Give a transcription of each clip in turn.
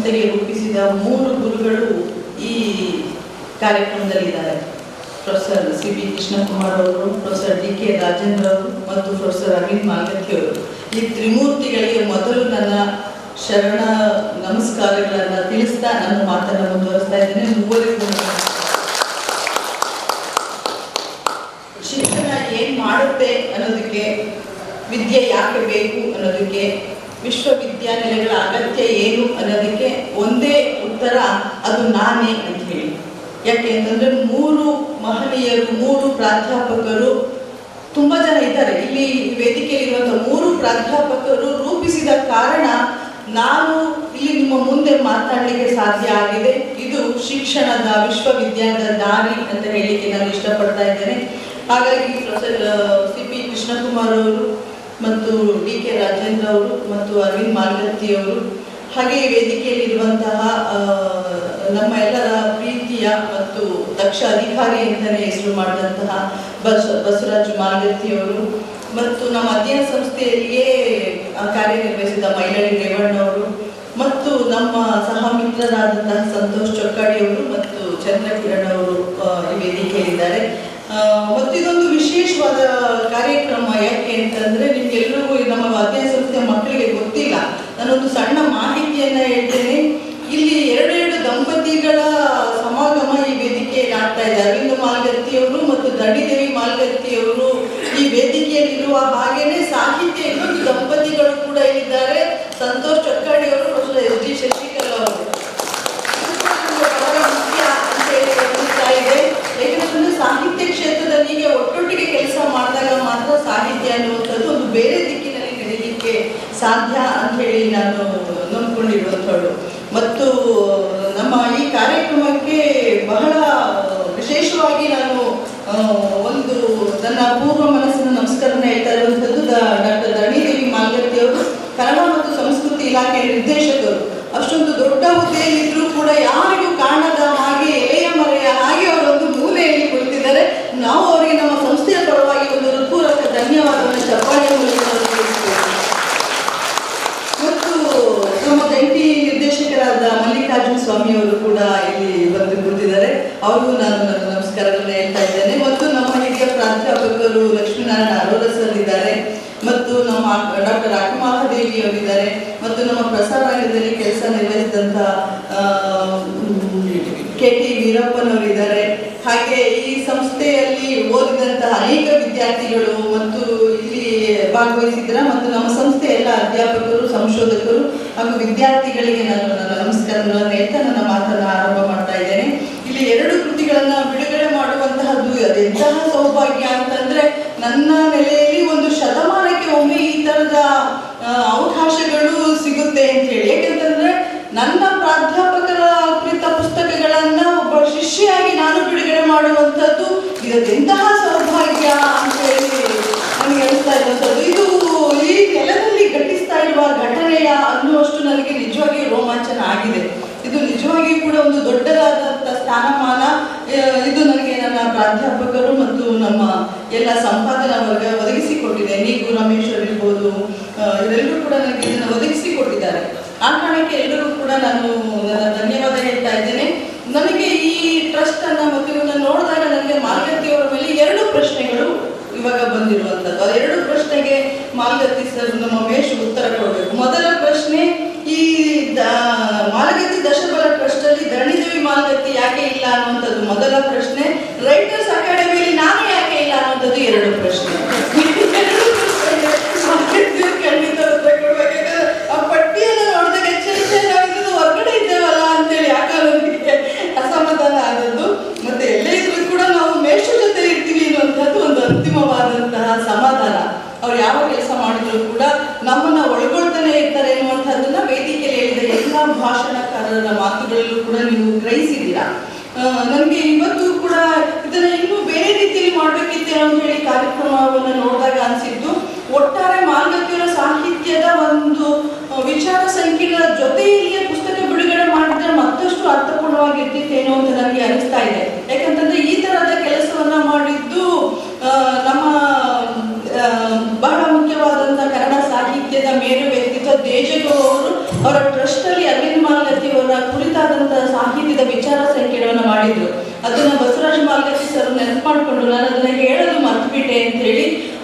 ಸಂಸ್ಥೆಗೆ ರೂಪಿಸಿದ ಮೂರು ಗುರುಗಳು ಈ ಕಾರ್ಯಕ್ರಮದಲ್ಲಿದ್ದಾರೆ. ಪ್ರೊಫೆಸರ್ ಸಿ ಬಿ ಕೃಷ್ಣಕುಮಾರ್ ಅವರು, ಪ್ರೊಫೆಸರ್ ಡಿ ಕೆ ರಾಜೇಂದ್ರ ಅವರು ಮತ್ತು ಪ್ರೊಫೆಸರ್ ಅರವಿಂದ್ ಮಾಲ್ಗತ್ತಿ ಅವರು. ಈ ತ್ರಿಮೂರ್ತಿಗಳಿಗೆ ಮೊದಲು ನನ್ನ ಶರಣ ನಮಸ್ಕಾರಗಳನ್ನು ತಿಳಿಸ್ತಾ ನನ್ನ ಮಾತನ್ನು ಮುಂದುವರಿಸ್ತಾ ಇದ್ದೇನೆ. ಮೂವರಿಗೂ ಶಿಕ್ಷಣ ಏನು ಮಾಡುತ್ತೆ ಅನ್ನೋದಕ್ಕೆ, ವಿದ್ಯೆ ಯಾಕೆ ಬೇಕು ಅನ್ನೋದಕ್ಕೆ ವಿಶ್ವವಿದ್ಯಾನಿಲಯಗಳ ಅಗತ್ಯ ಏನು ಅನ್ನೋದಕ್ಕೆ ಒಂದೇ ಉತ್ತರ, ಅದು ನಾನೇ ಅಂತ ಹೇಳಿ. ಯಾಕೆ ಅಂತಂದ್ರೆ ಮೂರು ಮಹನೀಯರು, ಮೂರು ಪ್ರಾಧ್ಯಾಪಕರು ತುಂಬಾ ಜನ ಇದ್ದಾರೆ. ಇಲ್ಲಿ ವೇದಿಕೆಯಲ್ಲಿರುವಂತಹ ಮೂರು ಪ್ರಾಧ್ಯಾಪಕರು ರೂಪಿಸಿದ ಕಾರಣ ನಾನು ಇಲ್ಲಿ ನಿಮ್ಮ ಮುಂದೆ ಮಾತಾಡಲಿಕ್ಕೆ ಸಾಧ್ಯ ಆಗಿದೆ. ಇದು ಶಿಕ್ಷಣದ ವಿಶ್ವವಿದ್ಯಾಲಯದ ದಾರಿ ಅಂತ ಹೇಳಿಕೆ ನಾನು ಇಷ್ಟಪಡ್ತಾ ಇದ್ದೇನೆ. ಹಾಗಾಗಿ ಪ್ರೊಫೆಸರ್ ಸಿ ಪಿ ಕೃಷ್ಣಕುಮಾರ್ ಅವರು ಮತ್ತು ಡಿ ಕೆ ರಾಜೇಂದ್ರ ಅವರು ಮತ್ತು ಅರವಿಂದ್ ಮಾಲ್ಗತ್ತಿ ಅವರು. ಹಾಗೆ ವೇದಿಕೆಯಲ್ಲಿ ವೇದಿಕೆಯಲ್ಲಿರುವಂತಹ ನಮ್ಮ ಎಲ್ಲರ ಪ್ರೀತಿಯ ಮತ್ತು ದಕ್ಷ ಅಧಿಕಾರಿ ಅಂತಲೇ ಹೆಸರು ಮಾಡಿದಂತಹ ಬಸ್, ಬಸವರಾಜ್ ಮಾಲ್ಗತ್ತಿ ಅವರು. ಮತ್ತು ನಮ್ಮ ಅಧ್ಯಯನ ಸಂಸ್ಥೆಯಲ್ಲಿಯೇ ಕಾರ್ಯನಿರ್ವಹಿಸಿದ ಮೈಲಾಡಿ ರೇವಣ್ಣವರು ಮತ್ತು ನಮ್ಮ ಸಹ ಮಿತ್ರರಾದಂತಹ ಸಂತೋಷ್ ಚೊಕ್ಕಾಡಿ ಅವರು ಮತ್ತು ಚಂದ್ರಕಿರಣ್ ಅವರು ವೇದಿಕೆಯಲ್ಲಿದ್ದಾರೆ. ಆ, ಮತ್ತು ಇದೊಂದು ವಿಶೇಷವಾದ ಕಾರ್ಯಕ್ರಮ ಯಾಕೆ ಅಂತಂದ್ರೆ ನಿಮ್ಗೆಲ್ಲರಿಗೂ ನಮ್ಮ ಅಧ್ಯಯನ ಸಂಸ್ಥೆ ಮಕ್ಕಳಿಗೆ ಗೊತ್ತಿಲ್ಲ. ನಾನೊಂದು ಸಣ್ಣ ಮಾಹಿತಿಯನ್ನ ಹೇಳ್ತೇನೆ. ಇಲ್ಲಿ ಎರಡೆರಡು ದಂಪತಿಗಳ ಸಮಾಗಮ ಈ ವೇದಿಕೆಯಲ್ಲಿ ಆಗ್ತಾ ಇದೆ. ಅರವಿಂದ ಮಾಲ್ಗತ್ತಿಯವರು ಮತ್ತು ದಡಿದೇವಿ ಮಾಲ್ಗತ್ತಿಯವರು ಈ ವೇದಿಕೆಯಲ್ಲಿರುವ ಹಾಗೇನೆ ಸಾಹಿತ್ಯ ಇನ್ನೊಂದು ದಂಪತಿಗಳು ಕೂಡ ಇಲ್ಲಿದ್ದಾರೆ ಸಂತೋಷ್ ಚೊಕ್ಕಾಡಿ ಅವರು ಪ್ರೊಫೆಸರ್ ಎಸ್ ಡಿ ಶಶಿಕಲಾ ಅವರು ಬಹಳ ಮುಖ್ಯ ಅಂತ ಹೇಳಿ ಅನಿಸ್ತಾ ಇದೆ ಯಾಕಂತಂದ್ರೆ ಸಾಹಿತ್ಯ ಕ್ಷೇತ್ರದಲ್ಲಿ ಹೀಗೆ ಒಟ್ಟೊಟ್ಟಿಗೆ ಕೆಲಸ ಮಾಡಿದಾಗ ಮಾತ್ರ ಸಾಹಿತ್ಯ ಅನ್ನುವಂಥದ್ದು ಒಂದು ಬೇರೆ ದಿಕ್ಕಿನಲ್ಲಿ ನಡೀಲಿಕ್ಕೆ ಸಾಧ್ಯ ಅಂತ ಹೇಳಿ ನಾನು ನಂಬ್ಕೊಂಡಿರುವಂಥವಳು ಮತ್ತು ನಮ್ಮ ಈ ಕಾರ್ಯಕ್ರಮಕ್ಕೆ ಬಹಳ ವಿಶೇಷವಾಗಿ ನಾನು ಆ, ಒಂದು ನನ್ನ ಪೂರ್ವ ಮನಸ್ಸಿನ ನಮಸ್ಕಾರನ ಹೇಳ್ತಾ ಇರುವಂಥದ್ದು ಡಾಕ್ಟರ್ ಧರಣಿದೇವಿ ಮಾಲ್ಗತ್ತಿ ಅವರು ಕನ್ನಡ ಮತ್ತು ಸಂಸ್ಕೃತಿ ಇಲಾಖೆ ನಿರ್ದೇಶಕರು ಅಷ್ಟೊಂದು ದೊಡ್ಡ ಹುದ್ದೆಯಲ್ಲಿದ್ರೂ ಕೂಡ ಯಾರಿಗೂ ಕಾಣದ ಹಾಗೆ ಎಲೆಯ ಮರೆಯ ಹಾಗೆ ಅವರೊಂದು ಮೂಲೆಯಲ್ಲಿ ಕುಳಿತಿದ್ದಾರೆ. ನಾವು ಅವರಿಗೆ ನಮ್ಮ ಸಂಸ್ಥೆಯ ಪರವಾಗಿ ಒಂದು ಹೃತ್ಪೂರ್ವಕ ಧನ್ಯವಾದವನ್ನು ಚಪ್ಪಾಳೆ ಮೂಲಕ. ಮತ್ತು ನಮ್ಮ ಜಂಟಿ ನಿರ್ದೇಶಕರಾದ ಮಲ್ಲಿಕಾರ್ಜುನ ಸ್ವಾಮಿ ಅವರು ಕೂಡ ಇಲ್ಲಿ ಬಂದು ಕೂತಿದ್ದಾರೆ ಅವರಿಗೂ ನಾನು ನನ್ನ ನಮಸ್ಕಾರಗಳನ್ನು ಹೇಳ್ತಾ ಇದ್ದೇನೆ. ಮತ್ತು ನಮ್ಮ ಹಿರಿಯ ಪ್ರಾಧ್ಯಾಪಕರು ಲಕ್ಷ್ಮೀನಾರಾಯಣ ಇದ್ದಾರೆ. ಮತ್ತು ನಮ್ಮ ಡಾಕ್ಟರ್ ಅಕ್ಕಮಹಾದೇವಿ ಅವರಿದ್ದಾರೆ ಮತ್ತು ನಮ್ಮ ಪ್ರಸಾರ ರಂಗದಲ್ಲಿ ಕೆಲಸ ನಿರ್ವಹಿಸಿದಂಥ ಕೆ ಟಿ ವೀರಪ್ಪನವರಿದ್ದಾರೆ. ಹಾಗೆ ಈ ಸಂಸ್ಥೆಯಲ್ಲಿ ಓದಿದಂತಹ ಅನೇಕ ವಿದ್ಯಾರ್ಥಿಗಳು ಮತ್ತು ಇಲ್ಲಿ ಭಾಗವಹಿಸಿದ್ರ ಮತ್ತು ನಮ್ಮ ಸಂಸ್ಥೆಯ ಎಲ್ಲ ಅಧ್ಯಾಪಕರು, ಸಂಶೋಧಕರು ಹಾಗೂ ವಿದ್ಯಾರ್ಥಿಗಳಿಗೆ ನಾನು ನನ್ನ ನಮಸ್ಕಾರಗಳನ್ನು ಹೇಳ್ತಾ ನನ್ನ ಮಾತನ್ನು ಆರಂಭ ಮಾಡ್ತಾ ಇದ್ದೇನೆ. ಇಲ್ಲಿ ಎರಡು ಕೃತಿಗಳನ್ನ ಬಿಡುಗಡೆ ಮಾಡುವಂತಹದ್ದು ಅದೆಂತಹ ಸೌಭಾಗ್ಯ ಅಂತಂದ್ರೆ ನನ್ನ ನೆಲೆಯಲ್ಲಿ ಒಂದು ತರದ ಅವಕಾಶಗಳು ಸಿಗುತ್ತೆ ಅಂತ ಹೇಳಿ. ಯಾಕಂತಂದ್ರೆ ನನ್ನ ಪ್ರಾಧ್ಯಾಪಕರ ಕುರಿತ ಪುಸ್ತಕಗಳನ್ನ ಒಬ್ಬ ಶಿಷ್ಯಾಗಿ ನಾನು ಬಿಡುಗಡೆ ಮಾಡುವಂಥದ್ದು ಇದೆಂತಹ ಸೌಭಾಗ್ಯ ಅಂತ ಹೇಳಿ ನನಗೆ ಅನಿಸ್ತಾ ಇರುವಂಥದ್ದು. ಇದು ಈ ನೆಲದಲ್ಲಿ ಘಟಿಸ್ತಾ ಇರುವ ಘಟನೆಯ ಅನ್ನುವಷ್ಟು ನನಗೆ ನಿಜವಾಗಿ ರೋಮಾಂಚನ ಆಗಿದೆ. ಇದು ನಿಜವಾಗಿ ಕೂಡ ಒಂದು ದೊಡ್ಡದಾದಂಥ ಸ್ಥಾನಮಾನ. ಇದು ನನಗೆ ನನ್ನ ಪ್ರಾಧ್ಯಾಪಕರು ಮತ್ತು ನಮ್ಮ ಎಲ್ಲ ಸಂಪಾದನಾ ವರ್ಗ ಒದಗಿಸಿಕೊಟ್ಟಿದೆ ನೀವು ರಮೇಶ್ವರ್ ಇರ್ಬೋದು ಇವರೆಲ್ಲರೂ ಕೂಡ ನನಗೆ ಇದನ್ನು ಒದಗಿಸಿಕೊಟ್ಟಿದ್ದಾರೆ. ಆ ಕಾರಣಕ್ಕೆ ಎಲ್ಲರೂ ಕೂಡ ನಾನು ನನ್ನ ಧನ್ಯವಾದ ಹೇಳ್ತಾ ಇದ್ದೇನೆ. ನನಗೆ ಈ ಟ್ರಸ್ಟ್ ಅನ್ನ ಮತ್ತು ನೋಡಿದಾಗ ನನಗೆ ಮಾಲ್ಗತ್ತಿಯವರ ಮೇಲೆ ಎರಡು ಪ್ರಶ್ನೆಗಳು ಇವಾಗ ಬಂದಿರುವಂತದ್ದು ಆ ಎರಡು ಪ್ರಶ್ನೆಗೆ ಮಾಲ್ಗತ್ತಿ ಸರ್ ನಮ್ಮ ಮೇಷ್ ಉತ್ತರ ಕೊಡಬೇಕು. ಮೊದಲ ಪ್ರಶ್ನೆ, ಈ ಮಾಲ್ಗತ್ತಿ ದಶಬಲ ಟ್ರಸ್ಟ್ ಅಲ್ಲಿ ಧರಣಿದೇವಿ ಮಾಲ್ಗತ್ತಿ ಯಾಕೆ ಇಲ್ಲ ಅನ್ನುವಂಥದ್ದು ಮೊದಲ ಪ್ರಶ್ನೆ. ರೈಟರ್ಸ್ ನಾನು ಯಾಕೆ ಇಲ್ಲ ಅಂತ ಹೇಳಿ ಕಾರ್ಯಕ್ರಮವನ್ನು ನೋಡಿದಾಗ ಅನಿಸಿದ್ದು, ಒಟ್ಟಾರೆ ಮಾಲ್ಗತ್ತಿಯವರ ಸಾಹಿತ್ಯದ ಒಂದು ವಿಚಾರ ಸಂಕಿರಣದ ಜೊತೆಯಲ್ಲಿಯೇ ಪುಸ್ತಕ ಬಿಡುಗಡೆ ಮಾಡಿದ್ರೆ ಮತ್ತಷ್ಟು ಅರ್ಥಪೂರ್ಣವಾಗಿರ್ತಿತ್ತೇನೋ ಅಂತ ನನಗೆ ಅನಿಸ್ತಾ ಇದೆ. ಯಾಕಂತಂದ್ರೆ ಈ ತರಹದ ಕೆಲಸವನ್ನ ಮಾಡಿದ್ದು ನಮ್ಮ ಬಹಳ ಮುಖ್ಯವಾದಂತಹ ಕನ್ನಡ ಸಾಹಿತ್ಯದ ಮೇರು ವ್ಯಕ್ತಿತ್ವ ದೇಶಗೌರವರು ಅವರ ಟ್ರಸ್ಟ್ ಅಲ್ಲಿ ಅರವಿಂದ್ ಮಾಲ್ಗತ್ತಿಯವರ ಕುರಿತಾದಂತಹ ಸಾಹಿತ್ಯದ ವಿಚಾರ ಸಂಕೀರ್ಣವನ್ನು ಮಾಡಿದ್ರು. ಅದನ್ನ ಬಸವರಾಜ ಮಾಲ್ಗತ್ತಿ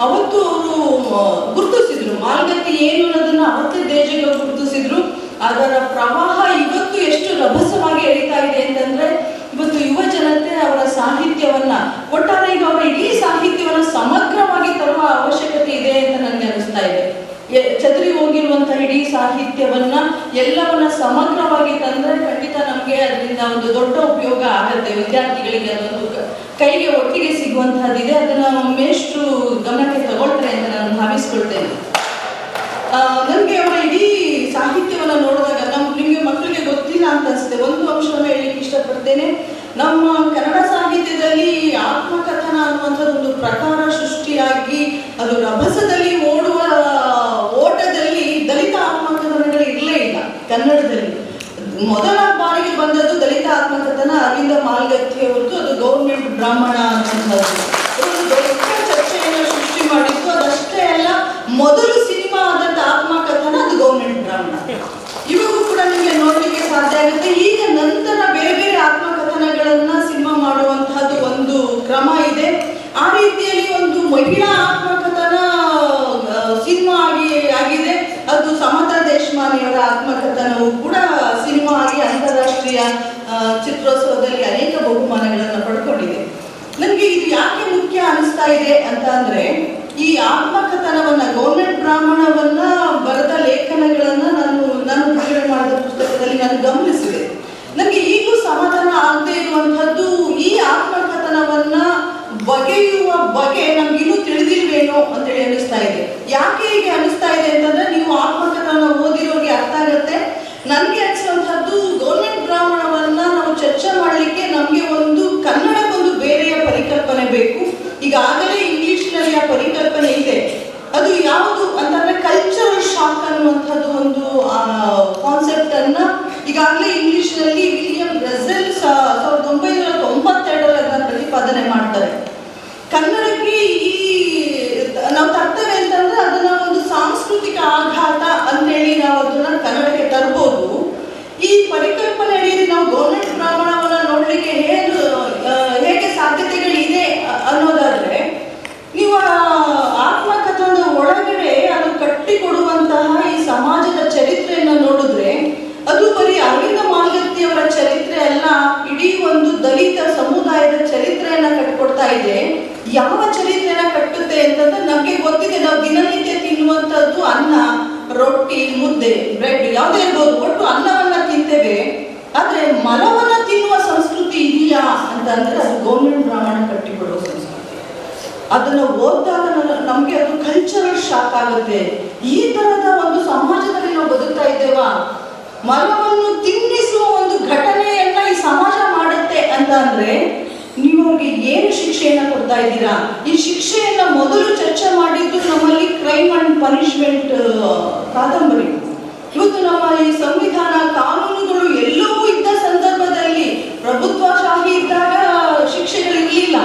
ಅವತ್ತು ಅವರು ಗುರುತಿಸಿದ್ರು. ಮಾರ್ಗಕ್ಕೆ ಏನು ಅನ್ನೋದನ್ನ ಅವತ್ತೇ ದೇಜಗಳು ಗುರುತಿಸಿದ್ರು. ಅದರ ಪ್ರವಾಹ ಇವತ್ತು ಎಷ್ಟು ರಭಸವಾಗಿ ಎಳಿತಾ ಇದೆ ಅಂತಂದ್ರೆ, ಇವತ್ತು ಯುವ ಜನತೆ ಅವರ ಸಾಹಿತ್ಯವನ್ನ, ಒಟ್ಟಾರೆ ಈಗ ಅವರ ಇಡೀ ಸಾಹಿತ್ಯವನ್ನ ಸಮಗ್ರವಾಗಿ ತರುವ ಅವಶ್ಯಕತೆ ಇದೆ ಅಂತ ನನಗೆ ಅನಿಸ್ತಾ ಇದೆ. ಚದುರಿ ಹೋಗಿರುವಂತಹ ಇಡೀ ಸಾಹಿತ್ಯವನ್ನ ಎಲ್ಲವನ್ನ ಸಮಗ್ರವಾಗಿ ತಂದ್ರೆ ನಮಗೆ ಅದರಿಂದ ಒಂದು ದೊಡ್ಡ ಉಪಯೋಗ ಆಗುತ್ತೆ. ವಿದ್ಯಾರ್ಥಿಗಳಿಗೆ ಅದೊಂದು ಕೈಗೆ ಒಟ್ಟಿಗೆ ಸಿಗುವಂತಹದ್ದಿದೆ. ಅದನ್ನ ಮೇಷ್ಟು ಗಮನಕ್ಕೆ ತಗೊಳ್ತಾರೆ ಅಂತ ನಾನು ಭಾವಿಸ್ಕೊಳ್ತೇನೆ. ನನಗೆ ಅವರ ಇಡೀ ಸಾಹಿತ್ಯವನ್ನ ನೋಡಿದಾಗ, ನಮ್, ನಿಮಗೆ ಮಕ್ಕಳಿಗೆ ಗೊತ್ತಿಲ್ಲ ಅಂತ ಅನಿಸುತ್ತೆ. ಒಂದು ಅಂಶವನ್ನು ಹೇಳಲಿಕ್ಕೆ ಇಷ್ಟಪಡ್ತೇನೆ. ನಮ್ಮ ಕನ್ನಡ ಸಾಹಿತ್ಯದಲ್ಲಿ ಆತ್ಮಕಥನ ಅನ್ನುವಂಥದ್ದು ಒಂದು ಪ್ರಕಾರ ಸೃಷ್ಟಿಯಾಗಿ, ಅದು ರಭಸದಲ್ಲಿ ಓಡುವ, ಓಟದಲ್ಲಿ ದಲಿತ ಆತ್ಮಕಥನಗಳು ಇರಲೇ ಇಲ್ಲ ಕನ್ನಡದಲ್ಲಿ. ಮೊದಲ ಬಾರಿಗೆ ಬಂದದ್ದು ದಲಿತ ಆತ್ಮಕಥನ ಅರವಿಂದ ಮಾಲ್ಗತ್ತಿ ಅವರದ್ದು. ಅದು ಗೌರ್ಮೆಂಟ್ ಬ್ರಾಹ್ಮಣ ಅನ್ನುವಂಥದ್ದು ಒಂದು ದೊಡ್ಡ ಚರ್ಚೆಯನ್ನು ಸೃಷ್ಟಿ ಮಾಡಿದ್ದು ಅದಷ್ಟೇ ಅಲ್ಲ ಮೊದಲು ಸಿನಿಮಾ ಆದಂತ ಆತ್ಮಕಥನ ಅದು ಗೌರ್ಮೆಂಟ್ ಬ್ರಾಹ್ಮಣ ಇವಾಗ ಕೂಡ ನಿಮಗೆ ನೋಡ್ಲಿಕ್ಕೆ ಸಾಧ್ಯ ಆಗುತ್ತೆ ಈಗ ನಂತರ ಬೇರೆ ಬೇರೆ ಆತ್ಮಕಥನಗಳನ್ನ ಸಿನಿಮಾ ಮಾಡುವಂತಹದ್ದು ಒಂದು ಕ್ರಮ ಇದೆ ಆ ರೀತಿಯಲ್ಲಿ ಒಂದು ಮಹಿಳಾ ಆತ್ಮಕಥನ ಆ, ಸಿನಿಮಾ ಆಗಿ ಆಗಿದೆ ಅದು ಸಮತಾ ದೇಶಮಾನಿಯವರ ಆತ್ಮಕಥನವು ಕೂಡ ಸಿನಿಮಾ ಆಗಿ ಅಂತಾರಾಷ್ಟ್ರೀಯ ಆ, ಚಿತ್ರೋತ್ಸವದಲ್ಲಿ ಅನೇಕ ಬಹುಮಾನಗಳನ್ನು ಪಡ್ಕೊಂಡಿದೆ. ನನಗೆ ಇದು ಯಾಕೆ ಮುಖ್ಯ ಅನಿಸ್ತಾ ಇದೆ ಅಂತ ಅಂದ್ರೆ ಈ ಆತ್ಮಕಥನವನ್ನ ಗೌರ್ಮೆಂಟ್ ಬ್ರಾಹ್ಮಣವನ್ನ ಬರೆದ ಲೇಖನಗಳನ್ನ ನಾನು ನಾನು ಬಿಡುಗಡೆ ಮಾಡಿದ ಪುಸ್ತಕದಲ್ಲಿ ನಾನು ಗಮನಿಸಿದೆ. ನನಗೆ ಈಗಲೂ ಸಮಾಧಾನ ಆಗದೆ ಇರುವಂತಹದ್ದು ಈ ಆತ್ಮಕಥನವನ್ನ ಬಗೆಯುವ ಬಗೆ ನಮ್ಗೆ ಇನ್ನೂ ತಿಳಿದಿಲ್ವೇನೋ ಅಂತೇಳಿ ಅನಿಸ್ತಾ ಇದೆ. ಯಾಕೆ ಹೀಗೆ ಅನಿಸ್ತಾ ಇದೆ ಅಂತಂದ್ರೆ ನೀವು ಆತ್ಮಕಥನ ಓದಿರೋರಿಗೆ ಅರ್ಥ ಆಗುತ್ತೆ. ನನಗೆ ಅನಿಸುವಂತಹದ್ದು ಗೌರ್ಮೆಂಟ್ ಬ್ರಾಹ್ಮಣವನ್ನ ನಾವು ಚರ್ಚೆ ಮಾಡಲಿಕ್ಕೆ ನಮಗೆ ಒಂದು ಕನ್ನಡಕ್ಕೊಂದು ಬೇರೆಯ ಪರಿಕಲ್ಪನೆ ಬೇಕು ಈಗಾಗಲೇ ಆ ಪರಿಕಲ್ಪನೆ ಇದೆ. ಅದು ಯಾವುದು ಅಂತಂದ್ರೆ ಕಲ್ಚರಲ್ ಶಾಕ್ ಅನ್ನುವಂಥದ್ದು ಒಂದು ಕಾನ್ಸೆಪ್ಟ್ ಅನ್ನ ಈಗಾಗಲೇ ಇಂಗ್ಲಿಷ್ನಲ್ಲಿ ವಿಲಿಯಂ ಬ್ರೆಸೆಲ್ ಸಾವಿರದ ಒಂಬೈನೂರ ತೊಂಬತ್ತೆರಡರಲ್ಲಿ ಅದನ್ನ ಪ್ರತಿಪಾದನೆ ಮಾಡ್ತಾರೆ. ಕನ್ನಡಕ್ಕೆ ಈ, ನಾವು ತರ್ತೇವೆ ಅಂತಂದ್ರೆ ಅದನ್ನ ಒಂದು ಸಾಂಸ್ಕೃತಿಕ ಆಘಾತ ಅಂತೇಳಿ ನಾವು ಅದನ್ನ ಕನ್ನಡಕ್ಕೆ ತರ್ಬೋದು. ಈ ಪರಿಕಲ್ಪನೆ ಅಡಿಯಲ್ಲಿ ನಾವು ಗೌರ್ಮೆಂಟ್ ಬ್ರಾಹ್ಮಣವನ್ನ ನೋಡ್ಲಿಕ್ಕೆ ಹೇಗೆ ಆ, ಹೇಗೆ ಸಾಧ್ಯತೆಗಳಿದೆ ಅ- ಅನ್ನೋದಾದ್ರೆ ನೀವು ಆ ಆತ್ಮಕಥನದ ಒಳಗಡೆ ಅದು ಕಟ್ಟಿಕೊಡುವಂತಹ ಈ ಸಮಾಜದ ಚರಿತ್ರೆಯನ್ನ ನೋಡಿದ್ರೆ ಅದು ಬರೀ ಅರವಿಂದ ಮಾಲ್ಗತ್ತಿಯವರ ಚರಿತ್ರೆ ಅಲ್ಲ ಇಡೀ ಒಂದು ದಲಿತ ಸಮುದಾಯದ ಚರಿತ್ರೆಯನ್ನ ಕಟ್ಕೊಡ್ತಾ ಇದೆ ಯಾವ ಚರಿತ್ರೆಯನ್ನ ಕಟ್ಟುತ್ತೆ ಅಂತಂದ್ರೆ ನಮ್ಗೆ ಗೊತ್ತಿದೆ, ನಾವು ದಿನನಿತ್ಯ ತಿನ್ನುವಂತದ್ದು ಅನ್ನ, ರೊಟ್ಟಿ, ಮುದ್ದೆ ಬ್ರೆಡ್ ಯಾವುದೇ ಇರ್ಬೋದು, ಒಟ್ಟು ಅನ್ನವನ್ನ ತಿಂತೇವೆ. ಆದ್ರೆ ಮಲವನ್ನ ತಿನ್ನುವ ಸಂಸ್ಕೃತಿ ಇದೆಯಾ ಅಂತ ಅಂದ್ರೆ ಅದು ಗೌರ್ಮೆಂಟ್ ಬ್ರಾಹ್ಮಣ ಕಟ್ಟಿಕೊಡುವ ಸಂಸ್ಕೃತಿ. ಅದನ್ನ ಓದಿದಾಗ ನಮ್ಗೆ ಅದು ಕಲ್ಚರಲ್ ಶಾಕ್ ಆಗುತ್ತೆ. ಈ ತರದ ಒಂದು ಸಮಾಜದಲ್ಲಿ ನಾವು ಬದುಕ್ತಾ ಇದ್ದೇವಾ? ಮಲವನ್ನು ತಿನ್ನಿಸುವ ಒಂದು ಘಟನೆಯನ್ನ ಈ ಸಮಾಜ ಮಾಡುತ್ತೆ ಅಂತ ಅಂದ್ರೆ ನೀವು ಅವ್ರಿಗೆ ಏನು ಶಿಕ್ಷೆಯನ್ನ ಕೊಡ್ತಾ ಇದ್ದೀರಾ? ಈ ಶಿಕ್ಷೆಯನ್ನ ಮೊದಲು ಚರ್ಚೆ ಮಾಡಿದ್ದು ನಮ್ಮಲ್ಲಿ ಕ್ರೈಮ್ ಅಂಡ್ ಪನಿಷ್ಮೆಂಟ್ ಕಾದಂಬರಿ. ಇವತ್ತು ನಮ್ಮ ಈ ಸಂವಿಧಾನ ಕಾನೂನುಗಳು ಎಲ್ಲವೂ ಇದ್ದ ಸಂದರ್ಭದಲ್ಲಿ ಪ್ರಭುತ್ವಶಾಹಿ ಇದ್ದಾಗ ಶಿಕ್ಷೆಗಳಿರಲಿಲ್ಲ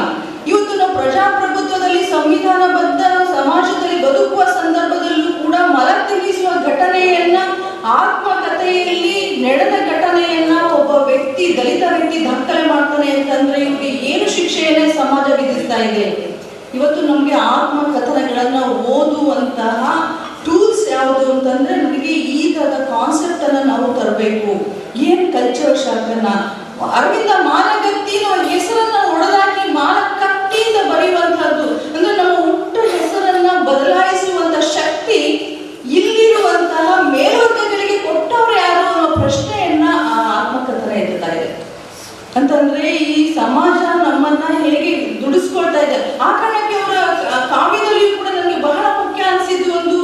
ಇವತ್ತು ನಾವು ಪ್ರಜಾಪ್ರಭುತ್ವದಲ್ಲಿ ಸಂವಿಧಾನಬದ್ಧ ಸಮಾಜದಲ್ಲಿ ಬದುಕುವ ಸಂದರ್ಭದಲ್ಲೂ ಕೂಡ ಮಲ ತಿಳಿಸುವ ಘಟನೆಯನ್ನ ಆತ್ಮಕಥೆಯಲ್ಲಿ ನಡೆದ ವ್ಯಕ್ತಿ ದಲಿತ ವ್ಯಕ್ತಿ ದಾಖಲೆ ಮಾಡ್ತಾನೆ ಅಂತಂದ್ರೆ ಇವ್ರಿಗೆ ಏನು ಶಿಕ್ಷೆಯನ್ನೇ ಸಮಾಜ ವಿಧಿಸ್ತಾ ಇದೆ? ಇವತ್ತು ನಮಗೆ ಆತ್ಮಕಥನಗಳನ್ನ ಓದುವಂತಹ ಟೂಲ್ಸ್ ಯಾವುದು ಅಂತಂದ್ರೆ ನಮಗೆ ಈ ತರದ ಕಾನ್ಸೆಪ್ಟ್ ಅನ್ನ ನಾವು ತರಬೇಕು. ಏನ್ ಕಲ್ಚರ್ ಶಾಖನ? ಅರವಿಂದ ಮಾನಗತ್ತಿನ ಹೆಸರನ್ನ ಹೊಡೆದಾಕಿ ಮಾನಕತ್ತಿ ಅಂತ ಬರೆಯುವಂತಹದ್ದು ಅಂದ್ರೆ ನಮ್ಮ ಹುಟ್ಟು ಹೆಸರನ್ನ ಬದಲಾಯಿಸುವಂತ ಶಕ್ತಿ ಇಲ್ಲಿರುವಂತಹ ಮೇಲ್ವರ್ಗಗಳಿಗೆ ಕೊಟ್ಟವ್ರು ಯಾರು ಅನ್ನೋ ಪ್ರಶ್ನೆಯನ್ನ ಆ ಎತ್ತುತ್ತಾ ಇದೆ ಅಂತಂದ್ರೆ ಈ ಸಮಾಜ ನಮ್ಮನ್ನ ಹೇಗೆ ದುಡಿಸ್ಕೊಳ್ತಾ ಇದೆ, ಆ ಕಾರಣಕ್ಕೆ ಅವರ ಕಾವ್ಯದಲ್ಲಿ ಕೂಡ ನನಗೆ ಬಹಳ ಮುಖ್ಯ ಅನಿಸಿದ್ದು ಒಂದು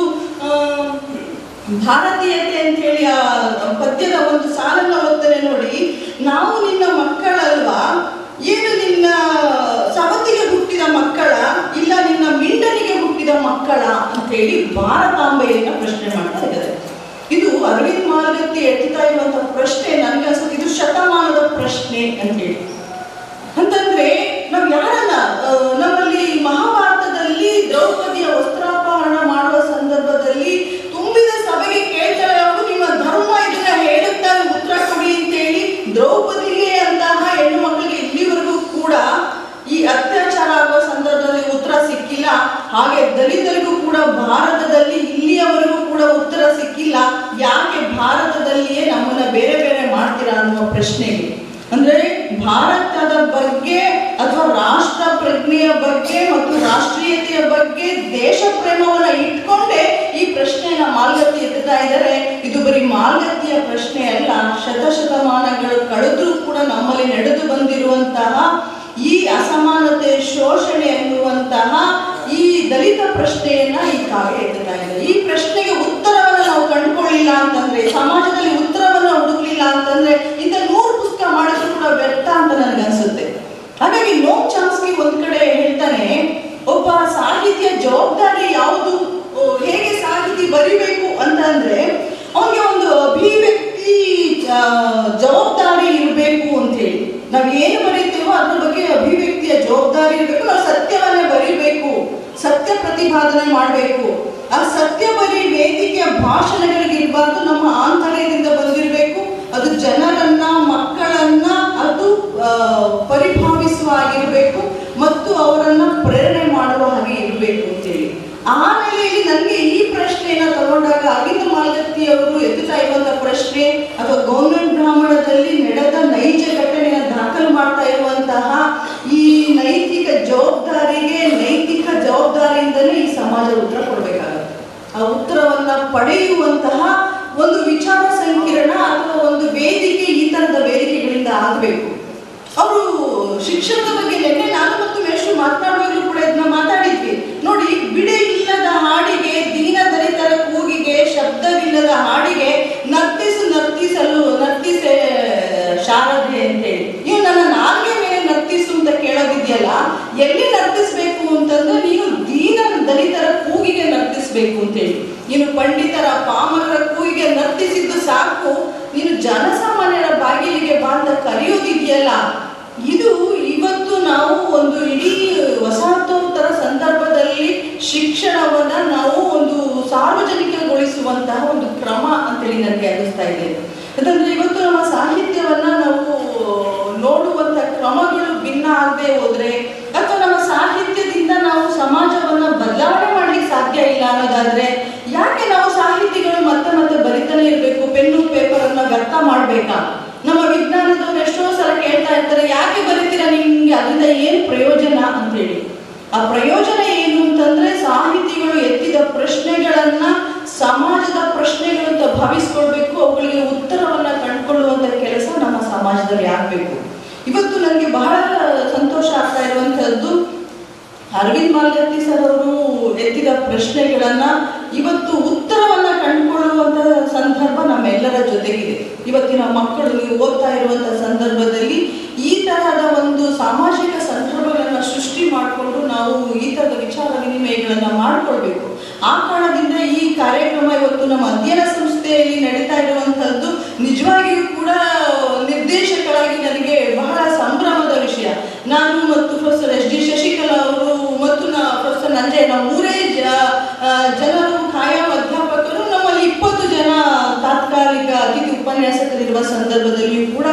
ಭಾರತೀಯತೆ ಅಂತ ಹೇಳಿ ಆ, ಪದ್ಯದ ಒಂದು ಸಾಲನ್ನ ಓದ್ತೇನೆ ನೋಡಿ. ನಾವು ನಿನ್ನ ಮಕ್ಕಳಲ್ವಾ? ಏನು ನಿನ್ನ ಸವತಿಗೆ ಹುಟ್ಟಿದ ಮಕ್ಕಳ, ಇಲ್ಲ ನಿನ್ನ ಮಿಂಡನಿಗೆ ಹುಟ್ಟಿದ ಮಕ್ಕಳ ಅಂತ ಹೇಳಿ ಭಾರತಾಂಬೆಯನ್ನ ಪ್ರಶ್ನೆ ಮಾಡ್ತಾ ಇದ್ದಾರೆ. ಇದು ಅರವಿಂದ್ ಮಾರ್ಗಕ್ಕೆ ಎತ್ತುತ್ತಾ ಇರುವಂತಹ ಪ್ರಶ್ನೆ ನನಗೆ ಅನ್ಸುತ್ತೆ ಇದು ಶತಮಾನದ ಪ್ರಶ್ನೆ ಅಂತೇಳಿ ಭಾರತದ ಬಗ್ಗೆ ಅಥವಾ ರಾಷ್ಟ್ರ ಪ್ರಜ್ಞೆಯ ಬಗ್ಗೆ ಮತ್ತು ರಾಷ್ಟ್ರೀಯತೆಯ ಬಗ್ಗೆ ದೇಶ ಪ್ರೇಮವನ್ನು ಇಟ್ಕೊಂಡೇ ಈ ಪ್ರಶ್ನೆಯನ್ನ ಮಾಲ್ಗತ್ತಿ ಎತ್ತುತ್ತಾ ಇದ್ದಾರೆ. ಇದು ಬರೀ ಮಾಲ್ಗತ್ತಿಯ ಪ್ರಶ್ನೆ ಅಲ್ಲ, ಶತಶತಮಾನಗಳು ಕಳೆದ್ರೂ ಕೂಡ ನಮ್ಮಲ್ಲಿ ನಡೆದು ಬಂದಿರುವಂತಹ ಈ ಅಸಮಾನತೆ ಶೋಷಣೆ ಎನ್ನುವಂತಹ ಈ ದಲಿತ ಪ್ರಶ್ನೆಯನ್ನ ಈ ಕಾವ್ಯ ಎತ್ತುತ್ತಾ ಇದೆ. ಈ ಪ್ರಶ್ನೆಗೆ ಉತ್ತರವನ್ನು ನಾವು ಕಂಡುಕೊಳ್ಳಿಲ್ಲ ಅಂತಂದ್ರೆ, ಸಮಾಜದಲ್ಲಿ ಉತ್ತರವನ್ನು ಹುಡುಕಲಿಲ್ಲ ಅಂತಂದ್ರೆ ಅವರನ್ನ ಪ್ರೇರಣೆ ಮಾಡುವ ಹಾಗೆ ಇರಬೇಕು ಅಂತೇಳಿ. ಆ ನೆಲೆಯಲ್ಲಿ ನನಗೆ ಈ ಪ್ರಶ್ನೆಯನ್ನ ತಗೊಂಡಾಗ ಅರವಿಂದ ಮಾಲ್ಗತ್ತಿ ಅವರು ಎತ್ತುತ್ತಾ ಇರುವಂತ ಪ್ರಶ್ನೆ ಅಥವಾ ಗೌರ್ಮೆಂಟ್ ಬ್ರಾಹ್ಮಣದಲ್ಲಿ ನಡೆದ ನೈಜ ಘಟನೆಯನ್ನು ದಾಖಲು ಮಾಡ್ತಾ ಇರುವಂತಹ ಈ ನೈತಿಕ ಜವಾಬ್ದಾರಿಗೆ, ನೈತಿಕ ಜವಾಬ್ದಾರಿಯಿಂದಲೇ ಈ ಸಮಾಜ ಉತ್ತರ ಕೊಡಬೇಕಾಗುತ್ತೆ. ಆ ಉತ್ತರವನ್ನ ಪಡೆಯುವಂತಹ ಒಂದು ವಿಚಾರ ಸಂಕಿರಣ ಅಥವಾ ಒಂದು ವೇದಿಕೆ, ಈ ತರದ ವೇದಿಕೆಗಳಿಂದ ಆಗಬೇಕು. ಅವರು ಶಿಕ್ಷಣದ ಬಗ್ಗೆ ನಿನ್ನೆ ನಾನು ಮತ್ತು ಮೇಷು ಮಾತನಾಡುವಾಗಲೂ ಕೂಡ ಇದನ್ನ ಮಾತಾಡಿದ್ವಿ. ನೋಡಿ, ಬಿಡೆ ಇಲ್ಲದ ಹಾಡಿಗೆ, ದೀನ ದಲಿತರ ಕೂಗಿಗೆ, ಶಬ್ದವಿಲ್ಲದ ಹಾಡಿಗೆ ನರ್ತಿಸು ನರ್ತಿಸಲು, ನರ್ತಿಸೆ ಶಾರದೆ ಅಂತೇಳಿ. ನೀವು ನನ್ನ ನಾಲ್ಗೆ ಮೇಲೆ ನರ್ತಿಸು ಅಂತ ಕೇಳೋದಿದೆಯಲ್ಲ? ಎಲ್ಲಿ ನರ್ತಿಸ್ಬೇಕು ಅಂತಂದ್ರೆ ನೀನು ದೀನ ದಲಿತರ ಕೂಗಿಗೆ ನರ್ತಿಸ್ಬೇಕು ಅಂತೇಳಿ. ನೀನು ಪಂಡಿತರ ಪಾಮರರ ಕೂಗಿಗೆ ನರ್ತಿಸಿದ್ದು ಸಾಕು. ನೀನು ಜನಸಾಮಾನ್ಯರ ಬಾಗಿಲಿಗೆ ಬಾ ಅಂತ ಕರೆಯೋದಿದೆಯಲ್ಲ? ಇದು ಇವತ್ತು ನಾವು ಒಂದು ಇಡೀ ವಸಾಹತೋತ್ತರ ಸಂದರ್ಭದಲ್ಲಿ ಶಿಕ್ಷಣವನ್ನ ನಾವು ಒಂದು ಸಾರ್ವಜನಿಕಗೊಳಿಸುವಂತಹ ಒಂದು ಕ್ರಮ ಅಂತೇಳಿ ನನಗೆ ಅನಿಸ್ತಾ ಇದೆ. ಯಾಕಂದ್ರೆ ಇವತ್ತು ನಮ್ಮ ಸಾಹಿತ್ಯವನ್ನ ನಾವು ನೋಡುವಂತ ಕ್ರಮಗಳು ಭಿನ್ನ ಆಗದೆ ಹೋದ್ರೆ ಅಥವಾ ನಮ್ಮ ಸಾಹಿತ್ಯದಿಂದ ನಾವು ಸಮಾಜವನ್ನ ಬದಲಾವಣೆ ಮಾಡ್ಲಿಕ್ಕೆ ಸಾಧ್ಯ ಇಲ್ಲ ಅನ್ನೋದಾದ್ರೆ ಯಾಕೆ ನಾವು ಸಾಹಿತಿಗಳು ಮತ್ತೆ ಮತ್ತೆ ಬರಿತಾನೆ ಇರಬೇಕು ಪೆನ್ನು ಪೇಪರ್ ಅನ್ನ ವ್ಯರ್ಥ ಮಾಡ್ಬೇಕಾ ನಮ್ಮ ವಿಜ್ಞಾನದವ್ರು ಎಷ್ಟೋ ಸಲ ಕೇಳ್ತಾ ಇರ್ತಾರೆ ಯಾಕೆ ಬರೀತೀರಾ ನಿಮ್ಗೆ ಅದರಿಂದ ಏನ್ ಪ್ರಯೋಜನ ಅಂತೇಳಿ ಆ ಪ್ರಯೋಜನ ಏನು ಅಂತಂದ್ರೆ ಸಾಹಿತಿಗಳು ಎತ್ತಿದ ಪ್ರಶ್ನೆಗಳನ್ನ ಸಮಾಜದ ಪ್ರಶ್ನೆಗಳು ಅಂತ ಭಾವಿಸ್ಕೊಳ್ಬೇಕು, ಅವುಗಳಿಗೆ ಉತ್ತರವನ್ನ ಕಂಡುಕೊಳ್ಳುವಂತ ಕೆಲಸ ನಮ್ಮ ಸಮಾಜದಲ್ಲಿ ಆಗ್ಬೇಕು. ಇವತ್ತು ನನಗೆ ಬಹಳ ಸಂತೋಷ ಆಗ್ತಾ ಇರುವಂತಹದ್ದು, ಅರವಿಂದ್ ಮಾಲ್ಗತ್ತಿ ಸರ್ ಅವರು ಎತ್ತಿದ ಪ್ರಶ್ನೆಗಳನ್ನ ಇವತ್ತು ಉತ್ತರವನ್ನ ಕಂಡುಕೊಳ್ಳುವಂತ ಸಂದರ್ಭ ನಮ್ಮೆಲ್ಲರ ಜೊತೆಗಿದೆ. ಇವತ್ತಿನ ಮಕ್ಕಳು ನೀವು ಓದ್ತಾ ಇರುವಂತ ಸಂದರ್ಭದಲ್ಲಿ ಈ ತರಹದ ಒಂದು ಸಾಮಾಜಿಕ ಸಂದರ್ಭಗಳನ್ನ ಸೃಷ್ಟಿ ಮಾಡಿಕೊಂಡು ನಾವು ಈ ತರದ ವಿಚಾರ ವಿನಿಮಯಗಳನ್ನ ಮಾಡ್ಕೊಳ್ಬೇಕು. ಆ ಕಾರಣದಿಂದ ಈ ಕಾರ್ಯಕ್ರಮ ಇವತ್ತು ನಮ್ಮ ಅಧ್ಯಯನ ಸಂಸ್ಥೆಯಲ್ಲಿ ನಡೀತಾ ಇರುವಂತಹದ್ದು ನಿಜವಾಗಿಯೂ ಕೂಡ ನಿರ್ದೇಶಕರಾಗಿ ನನಗೆ ಬಹಳ ಸಂಭ್ರಮದ ವಿಷಯ. ನಾನು ಮತ್ತು ಪ್ರೊಫೆಸರ್ ಎಸ್ ಡಿ ಶಶಿಕಲಾ ಅವರು ಮತ್ತು ನಾ ಪ್ರೊಫೆಸರ್ ನಂಜಯ, ನಾವು ಮೂರೇ ಜನರು, ಕಾಯಂ ಅಧ್ಯಾಪಕರು, ನಮ್ಮಲ್ಲಿ ಇಪ್ಪತ್ತು ಜನ ತಾತ್ಕಾಲಿಕ ಅತಿಥಿ ಉಪನ್ಯಾಸಕರಿರುವ ಸಂದರ್ಭದಲ್ಲಿಯೂ ಕೂಡ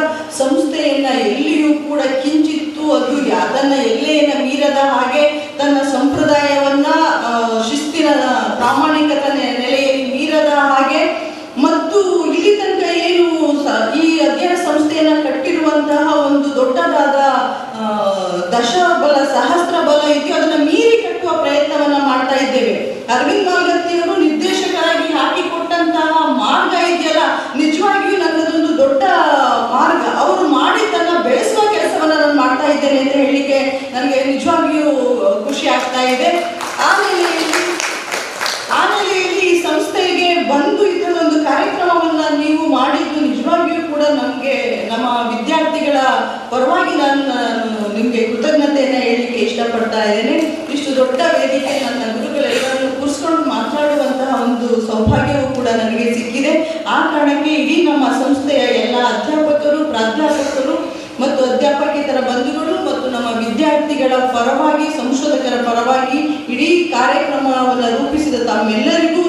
ದಶಬಲ ಸಹಸ್ರ ಬಲ ಇದೆಯೋ, ಅದನ್ನ ಮೀರಿ ಕಟ್ಟುವ ಪ್ರಯತ್ನವನ್ನ ಮಾಡ್ತಾ ಇದ್ದೇವೆ. ಅರವಿಂದ್ ಮಾಲ್ಗತ್ತಿಯವರು ನಿರ್ದೇಶಕರಾಗಿ ಹಾಕಿಕೊಟ್ಟಂತಹ ಮಾರ್ಗ ಇದೆಯಲ್ಲ, ನಿಜವಾಗಿಯೂ ನನ್ನದೊಂದು ದೊಡ್ಡ ಮಾರ್ಗ. ಅವರು ಮಾಡಿ ತನ್ನ ಬೆಳೆಸುವ ಕೆಲಸವನ್ನ ನಾನು ಮಾಡ್ತಾ ಇದ್ದೇನೆ ಅಂತ ಹೇಳಿಕೆ ನನಗೆ ನಿಜವಾಗಿಯೂ ಖುಷಿ ಆಗ್ತಾ ಇದೆ. ಆಮೇಲೆ ಆಮೇಲೆ ಇಲ್ಲಿ ಈ ಸಂಸ್ಥೆಗೆ ಬಂದು ಇದನ್ನೊಂದು ಕಾರ್ಯಕ್ರಮವನ್ನ ನೀವು ಮಾಡಿದ್ದು ನಿಜವಾಗಿಯೂ ಕೂಡ ನಮಗೆ, ನಮ್ಮ ವಿದ್ಯಾರ್ಥಿಗಳ ಪರವಾಗಿ ನಾನು ನಿಮಗೆ ಕೃತಜ್ಞತೆಯನ್ನು ಹೇಳಲಿಕ್ಕೆ ಇಷ್ಟಪಡ್ತಾ ಇದ್ದೇನೆ. ಇಷ್ಟು ದೊಡ್ಡ ವೇದಿಕೆ ನನ್ನ ಗುರುಗಳೆಲ್ಲರನ್ನು ಕೂರಿಸ್ಕೊಂಡು ಮಾತನಾಡುವಂತಹ ಒಂದು ಸೌಭಾಗ್ಯವೂ ಕೂಡ ನನಗೆ ಸಿಕ್ಕಿದೆ. ಆ ಕಾರಣಕ್ಕೆ ಇಡೀ ನಮ್ಮ ಸಂಸ್ಥೆಯ ಎಲ್ಲ ಅಧ್ಯಾಪಕರು, ಪ್ರಾಧ್ಯಾಪಕರು ಮತ್ತು ಅಧ್ಯಾಪಕೇತರ ಬಂಧುಗಳು ಮತ್ತು ನಮ್ಮ ವಿದ್ಯಾರ್ಥಿಗಳ ಪರವಾಗಿ, ಸಂಶೋಧಕರ ಪರವಾಗಿ ಇಡೀ ಕಾರ್ಯಕ್ರಮವನ್ನು ರೂಪಿಸಿದ ತಮ್ಮೆಲ್ಲರಿಗೂ